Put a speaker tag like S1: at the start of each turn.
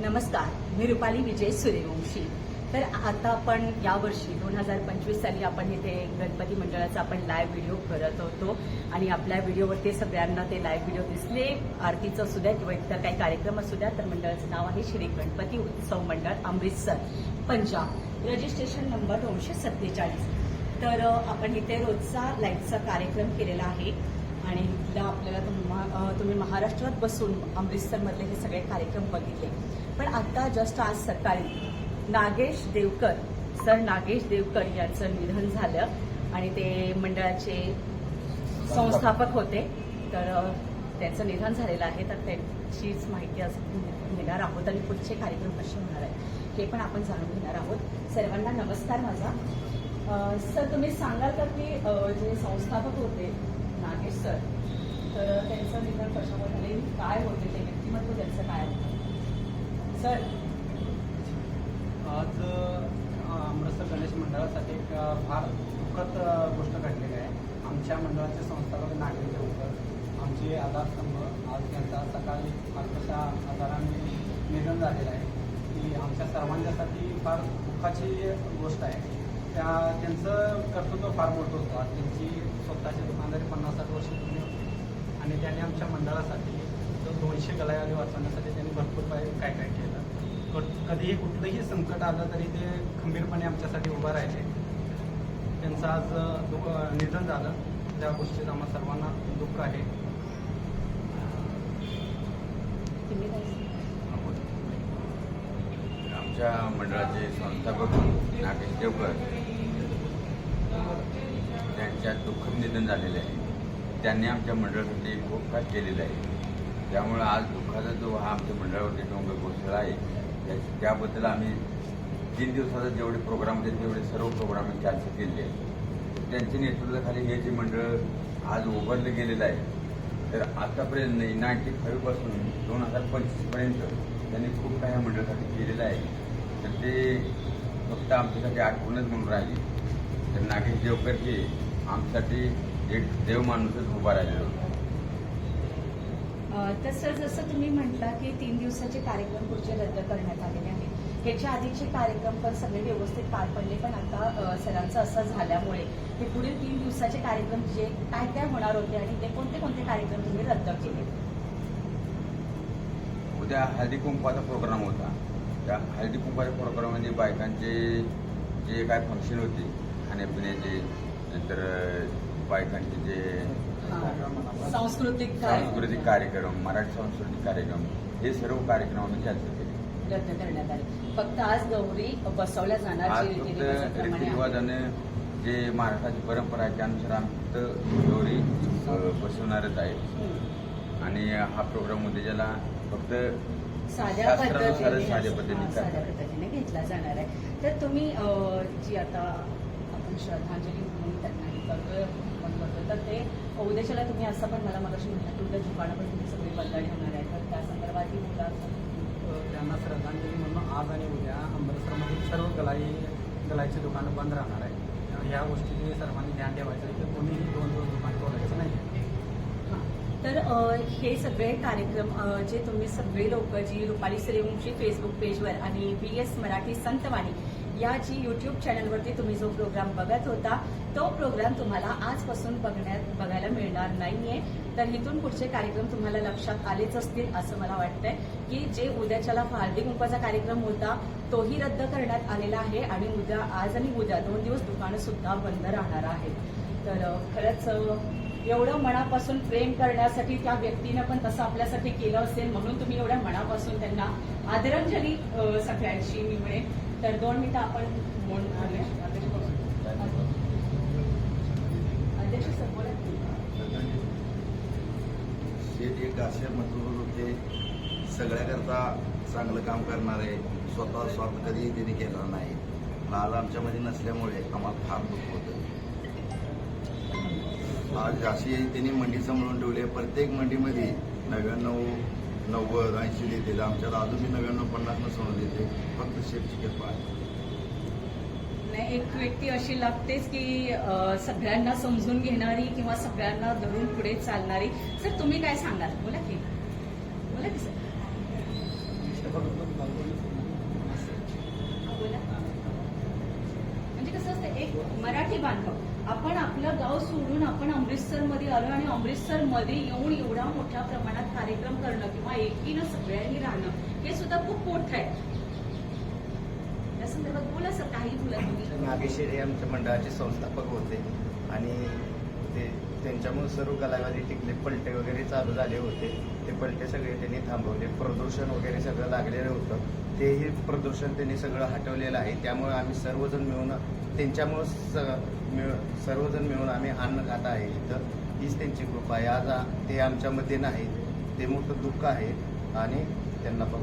S1: नमस्कार मी रुपाली विजय सूर्यवंशी. तर आता आपण यावर्षी दोन हजार पंचवीस साली आपण इथे गणपती मंडळाचा आपण लाईव्ह व्हिडिओ करत होतो. आणि आपल्या व्हिडिओवरती सगळ्यांना ते लाईव्ह व्हिडिओ दिसले. आरतीचं असू द्या किंवा इतर काही कार्यक्रम असू द्या तर मंडळाचं नाव आहे श्री गणपती उत्सव मंडळ अमृतसर पंजाब. रजिस्ट्रेशन नंबर दोनशे सत्तेचाळीस. तर आपण इथे रोजचा लाईव्हचा कार्यक्रम केलेला आहे. आणि इथला आपल्याला तुम्हा- तुम्ही महाराष्ट्रात बसून अमृतसरमधले हे सगळे कार्यक्रम बघितले. पण आता जस्ट आज सकाळी नागेश देवकर सर नागेश देवकर यांचं निधन झालं आणि ते मंडळाचे संस्थापक होते. तर त्यांचं निधन झालेलं आहे. तर त्यांचीच माहिती आज घेणार आहोत आणि पुढचे कार्यक्रम कसे होणार आहेत हे पण आपण जाणून घेणार आहोत. सर्वांना नमस्कार माझा. सर तुम्ही सांगाल का की जे संस्थापक होते नागेश सर. तर त्यांचं निधन कशामुळे झाले काय होते ते? व्यक्तिमत्व त्यांचं काय होतं सर.
S2: आज अमृतसर गणेश मंडळासाठी एक फार दुःखद गोष्ट घडलेली आहे. आमच्या मंडळाचे संस्थापक नागरिक देवकर आमचे आधारस्तंभ आज त्यांचा सकाळी अल्पशा आजाराने निधन झालेलं आहे. की आमच्या सर्वांच्यासाठी फार दुःखाची गोष्ट आहे. त्या त्यांचं कर्तृत्व फार मोठं होतं. आज त्यांची स्वतःची दुकानदारी पन्नास साठ वर्ष जुनी होती. आणि त्यांनी आमच्या मंडळासाठी जो दोनशे गलायाले वाचवण्यासाठी त्यांनी भरपूर काय काय काय केलं. कधीही कुठलंही संकट आलं तरी ते खंबीरपणे आमच्यासाठी उभं राहिले. त्यांचं आज निधन झालं. त्या गोष्टीत आम्हा सर्वांना दुःख आहे.
S3: आमच्या मंडळाचे संस्थापक नागेश देवकर त्यांच्या दुःखद निधन झालेले आहे त्यांनी आमच्या मंडळासाठी खूप काही केलेलं आहे. त्यामुळं आज दुःखाचा जो हा आमच्या मंडळावरती डोंगर कोसळला आहे त्याबद्दल आम्ही तीन दिवसाचा जेवढे प्रोग्राम होते तेवढे सर्व प्रोग्राम कॅन्सल केलेले आहेत. त्यांच्या नेतृत्वाखाली हे जे मंडळ आज उभारलं गेलेलं आहे तर आतापर्यंत नाईन्टी फाईव्हपासून दोन हजार पंचवीसपर्यंत त्यांनी खूप काही या मंडळासाठी केलेलं आहे. तर ते फक्त आमच्यासाठी आठवणच म्हणून राहिली. तर नागेश देवकर हे आमच्यासाठी एक देव माणूसच उभा राहिलेला
S1: तर सर जसं तुम्ही म्हटला की तीन दिवसाचे कार्यक्रम पुढचे रद्द करण्यात आलेले आहेत. ह्याच्या आधीचे कार्यक्रम पण सगळे व्यवस्थित पार पडले पण आता सरांचं असं झाल्यामुळे हे पुढील तीन दिवसाचे कार्यक्रम जे काय काय होणार होते आणि ते कोणते कोणते कार्यक्रम तुम्ही रद्द केले?
S3: उद्या हळदी कुंकवाचा प्रोग्राम होता. त्या हळदी कुंकवाच्या प्रोग्राममध्ये बायकांचे जे काय फंक्शन होते खाण्यापिण्याचे नंतर बायकांचे जे
S1: सांस्कृतिक कार्यक्रम
S3: सांस्कृतिक कार्यक्रम मराठी सांस्कृतिक कार्यक्रम हे सर्व कार्यक्रम आम्ही कॅन्सल केले
S1: रद्द करण्यात आले फक्त आज गौरी बसवल्या जाणार
S3: आज फक्त. रीतिरिवाजाने जे महाराष्ट्राची परंपरा आहे त्यानुसार आम्ही फक्त गौरी बसवणारच आहे. आणि हा प्रोग्राम उद्याला फक्त
S1: साध्या
S3: शास्त्रानुसारच
S1: पद्धतीने
S3: साध्या पद्धतीने.
S1: पद्धतीने घेतला जाणार आहे तर तुम्ही जी आता आपण श्रद्धांजली म्हणून त्यांना हे करतोय आपण करतो तर ते उद्याच्याला तुम्ही असं पण मला मगाशी म्हटलं तुमच्या दुकानं पण तुम्ही सगळी बदलाणी होणार आहे. तर त्या संदर्भातही मुला
S2: अ, त्यांना श्रद्धांजली म्हणून आज आणि उद्या अमृतसरमधील सर्व गलाई गलाईची दुकानं बंद राहणार आहे ह्या गोष्टीचे सर्वांनी ध्यान ठेवायचं की कोणीही दोन दोन दुकान तोडायचं नाही
S1: तर हे सगळे कार्यक्रम जे तुम्ही सगळे लोक जी रुपाली सूर्यवंशी फेसबुक पेजवर आणि बी एस मराठी संतवाणी या जी युट्यूब चॅनलवरती तुम्ही जो प्रोग्राम बघत होता तो प्रोग्राम तुम्हाला आजपासून बघण्यात बघायला मिळणार नाहीये. तर इथून पुढचे कार्यक्रम तुम्हाला लक्षात आलेच असतील असं मला वाटतंय की जे उद्याच्याला हळदी कुंकवाचा कार्यक्रम होता तोही रद्द करण्यात आलेला आहे आणि उद्या आज आणि उद्या दोन दिवस दुकानं सुद्धा बंद राहणार आहेत. तर खरंच एवढं मनापासून प्रेम करण्यासाठी त्या व्यक्तीनं पण तसं आपल्यासाठी केलं असेल म्हणून तुम्ही एवढ्या मनापासून त्यांना आदरांजली सगळ्यांशी मी म्हणेन. तर दोन मिनिटं आपण अध्यक्ष
S4: शेठ एक असे मजूर होते. सगळ्याकरता चांगलं काम करणारे स्वतः स्वार्थ कधीही त्यांनी केला नाही. लाल आज आमच्यामध्ये नसल्यामुळे आम्हाला फार दुःख होतं. आज अशी त्यांनी मंडी सांभाळून ठेवली आहे. प्रत्येक मंडीमध्ये नव्याण्णव नव्वद ऐंशी देतील आमच्याला अजून मी नव्याण्णव पन्नास सोनं देते. फक्त शेठची कृपा आहे.
S1: नाही एक व्यक्ती अशी लागतेच की सगळ्यांना समजून घेणारी किंवा सगळ्यांना धरून पुढे चालणारी. सर तुम्ही काय सांगाल? बोला की बोला की सर
S2: निष्ठा
S1: बोला म्हणजे कसं असतं एक मराठी बांधव आपण आपलं गाव सोडून आपण अमृतसरमध्ये आलो आणि अमृतसरमध्ये येऊन एवढा मोठ्या प्रमाणात कार्यक्रम करणं किंवा एकीनं सगळ्यांनी राहणं हे सुद्धा खूप मोठं आहे. या संदर्भात बोला सर काही बोला तुम्ही.
S5: नागेश्वर हे आमच्या मंडळाचे संस्थापक होते आणि ते त्यांच्यामुळे सर्व कलावादी टिकले पलटे वगैरे चालू झाले होते. ते पलटे सगळे त्यांनी थांबवले. प्रदूषण वगैरे सगळं लागलेलं होतं. तेही प्रदूषण त्यांनी सगळं हटवलेलं आहे. त्यामुळे आम्ही सर्वजण मिळून त्यांच्यामुळं स मिळ सर्वजण मिळून आम्ही अन्न खात आहे इथं. हीच त्यांची कृपा आहे. आज ते आमच्यामध्ये नाही ते मोठं दुःख आहे आणि त्यांना पण